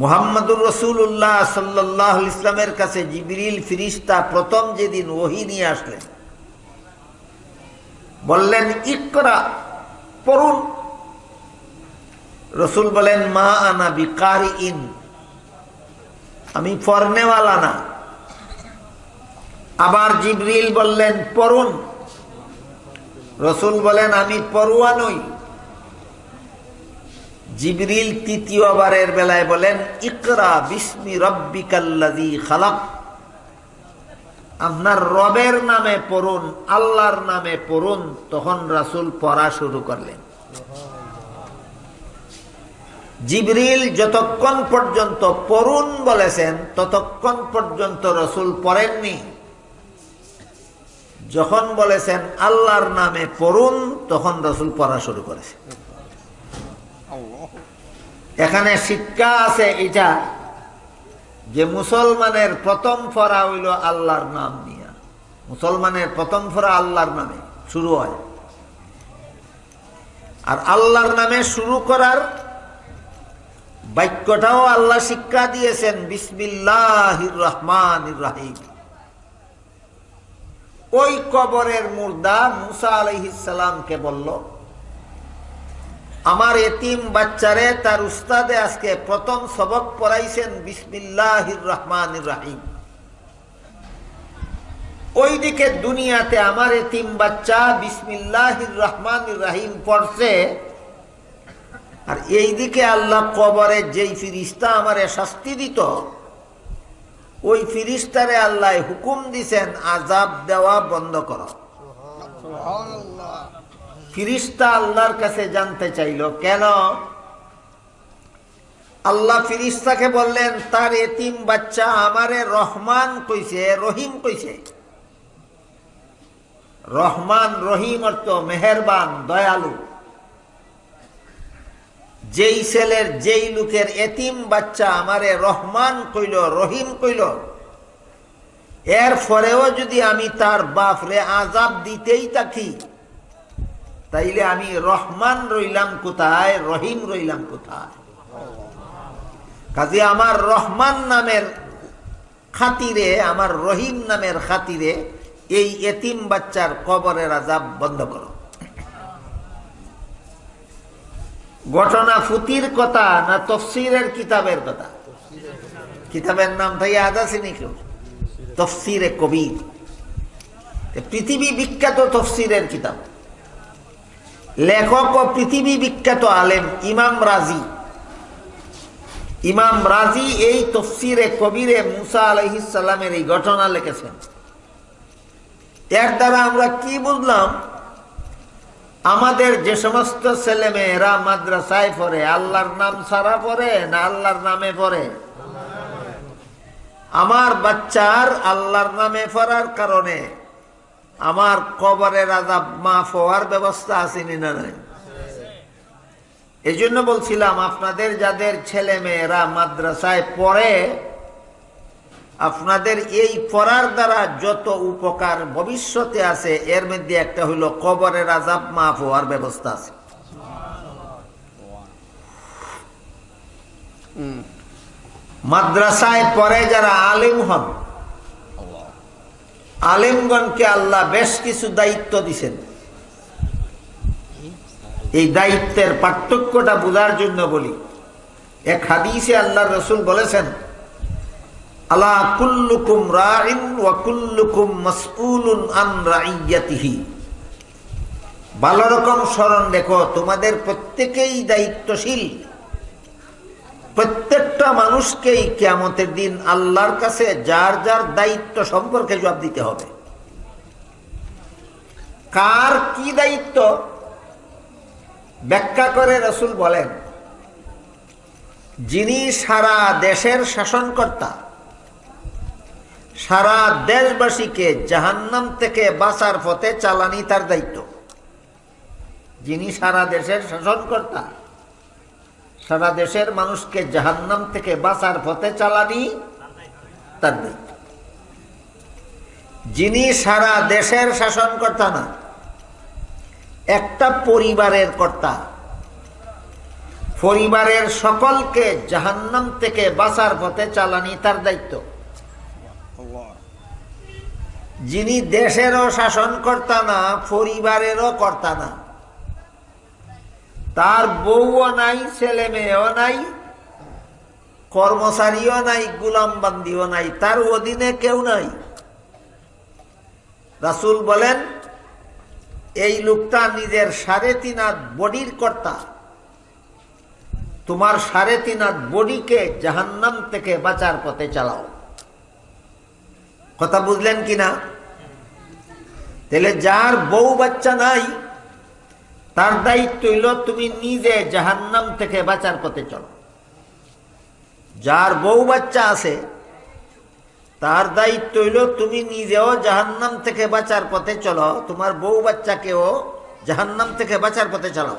মোহাম্মদুর রসুল্লাহ সাল্লাহ ইসলামের কাছে জিবরিল ফিরিস্তা প্রথম যেদিন ওহি নিয়ে আসলেন, বললেন, ইকরা, পড়ুন। রসুল বলেন, মা আনা বিকারি ইন আমি ফরনেওয়ালা না। আবার জিবরিল বললেন, পড়ুন। রসুল বলেন, আমি পড়ুয়া নই। জিবরিল তৃতীয়বারের বেলায় বলেন, ইকরা বিস্মি রব্বিকাল্লাদি খালাক। আপনার রবের নামে পড়ুন, আল্লাহর নামে পড়ুন, তখন রাসুল পড়া শুরু করলেন। জিবরিল যতক্ষণ পর্যন্ত পড়ুন বলেছেন, ততক্ষণ পর্যন্ত রসুল পড়েননি। যখন বলেছেন, আল্লাহর নামে পড়ুন তখন রসুল পড়া শুরু করেছে এখানে শিক্ষা আছে এটা, যে মুসলমানের প্রথম ফরা হইল আল্লাহর নাম নিয়ে। মুসলমানের প্রথম ফরা আল্লাহর নামে শুরু হয়। আর আল্লাহর নামে শুরু করার বাক্যটাও আল্লাহ শিক্ষা দিয়েছেন বিসমিল্লাহ রহমান রাহিম। ওই কবরের মুর্দা মুসা আলহিসামকে বলল আমার এতিম বাচ্চারে তার উস্তাদে আজকে প্রথম সবক পড়াইছেন বিসমিল্লাহ রহমান রাহিম। ওইদিকে দুনিয়াতে আমার এতিম বাচ্চা বিসমিল্লাহ রহমান রাহিম পড়ছে। আর এইদিকে আল্লাহ কবরে যেই ফিরিস্তা আমারে শাস্তি দিত, ওই ফিরিস্তারে আল্লাহ হুকুম দিছেন আজাব দেওয়া বন্ধ করা। ফিরিস্তা আল্লাহর কাছে জানতে চাইল, কেন? আল্লাহ ফিরিস্তাকে বললেন, তার এতিম বাচ্চা আমারে রহমান কইছে, রহিম কইছে। রহমান, রহিম অর্থ মেহেরবান, দয়ালু। যেই ছেলের, যেই লোকের এতিম বাচ্চা আমারে রহমান কইল, রহিম কইল, এর পরেও যদি আমি তার বাপরে আজাব দিতেই থাকি তাইলে আমি রহমান রইলাম কোথায়? রহিম রইলাম কোথায়? কাজে আমার রহমান নামের খাতিরে, আমার রহিম নামের খাতিরে এই এতিম বাচ্চার কবরের আজাব বন্ধ করো। ঘটনা ফুতির কথা না তফসিরের কিতাবের কথা? কিতাবের নাম থেকে আদা চিনি কেউ? তফসিরে কবির। পৃথিবী বিখ্যাত তফসিরের কিতাব। লেখক ও পৃথিবী বিখ্যাত আলেম ইমাম রাজি। ইমাম রাজি এই তফসিরে কবিরে মুসা আলহিসাল্লামের এই ঘটনা লিখেছেন। এর দ্বারা আমরা কি বুঝলাম? আমাদের যে সমস্ত ছেলে মেয়েরা মাদ্রাসায় পড়ে, আল্লাহর নাম সারা পড়ে না আল্লাহর নামে পড়ে? আমার বাচ্চার আল্লাহর নামে পড়ার কারণে। আমার কবরের আজাব মাফ হওয়ার ব্যবস্থা আসেনি না নাই? এই জন্য বলছিলাম আপনাদের যাদের ছেলে মেয়েরা মাদ্রাসায় পড়ে আপনাদের এই পড়ার দ্বারা যত উপকার ভবিষ্যতে আছে এর মধ্যে একটা হইল কবরের আজাব মাফ হওয়ার ব্যবস্থা আছে। মাদ্রাসায় পরে যারা আলিম হন আলিমগণকে আল্লাহ বেশ কিছু দায়িত্ব দিছেন। এই দায়িত্বের পার্থক্যটা বোঝার জন্য বলি। এক হাদিসে আল্লাহ রসুল বলেছেন, আলা কুল্লুকুম রাইন ওয়া কুল্লুকুম আন রাইয়াতিহি ভালো রকম স্মরণ দেখো তোমাদের প্রত্যেকেই দায়িত্বশীল। প্রত্যেকটা মানুষকেই কেয়ামতের দিন আল্লাহর কাছে যার যার দায়িত্ব সম্পর্কে জবাব দিতে হবে। কার কি দায়িত্ব? ব্যাখ্যা করে রসুল বলেন, যিনি সারা দেশের শাসনকর্তা, সারা দেশবাসীকে জাহান্নাম থেকে বাঁচার পথে চালানি তার দায়িত্ব। যিনি সারা দেশের শাসনকর্তা সারা দেশের মানুষকে জাহান্নাম থেকে বাঁচার পথে চালানি তার দায়িত্ব যিনি সারা দেশের শাসনকর্তা না, একটা পরিবারের কর্তা, পরিবারের সকলকে জাহান্নাম থেকে বাঁচার পথে চালানি তার দায়িত্ব। যিনি দেশেরও শাসন কর্তা না, পরিবারেরও কর্তা না তার বউও নাই, ছেলে মেয়েও নাই, কর্মচারীও নাই গুলাম বান্দিও নাই, তার অধীনে কেউ নাই। রাসুল বলেন, এই লোকটা নিজের সাড়ে তিন হাত বডির কর্তা। তোমার সাড়ে তিন হাত বডিকে জাহান্নাম থেকে বাঁচার পথে চালাও। কথা বুঝলেন কিনা? তাহলে যার বউ বাচ্চা নাই তার দায়িত্ব হইল তুমি নিজে জাহান্নাম থেকে বাঁচার পথে চলো। যার বউ বাচ্চা আছে, তার দায়িত্ব হইল তুমি নিজেও জাহান্নাম থেকে বাঁচার পথে চলো, তোমার বউ বাচ্চাকেও জাহান্নাম থেকে বাঁচার পথে চালাও